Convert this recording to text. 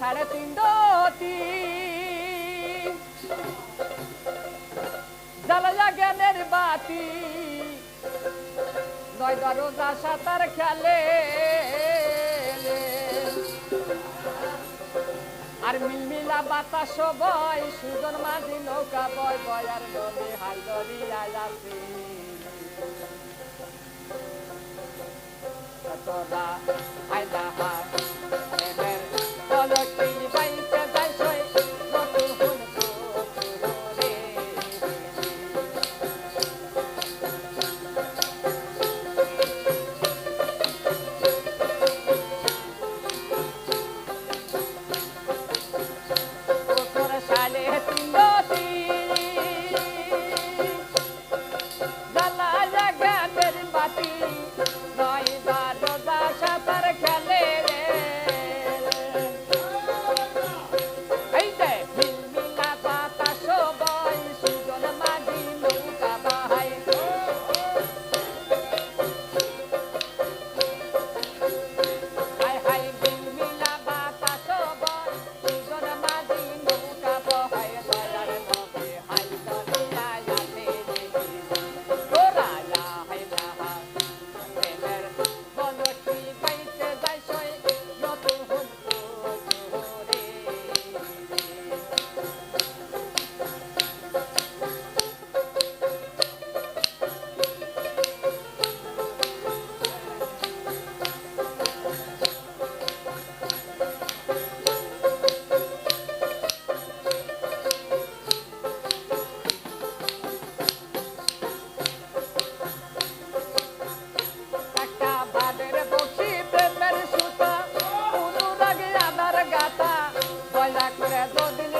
সাড়ে তিন দতি। জ্বালা জ্ঞানের বাতি নয় দরজা সাঁতার খেলে আর মিলমিলা বাতাস বয়, সুজন মাঝি নৌকা বয় বয় আর নদী হাই দরিয়ায় আছে। তোরা আইলা হায় তোর সালে তিন Lord,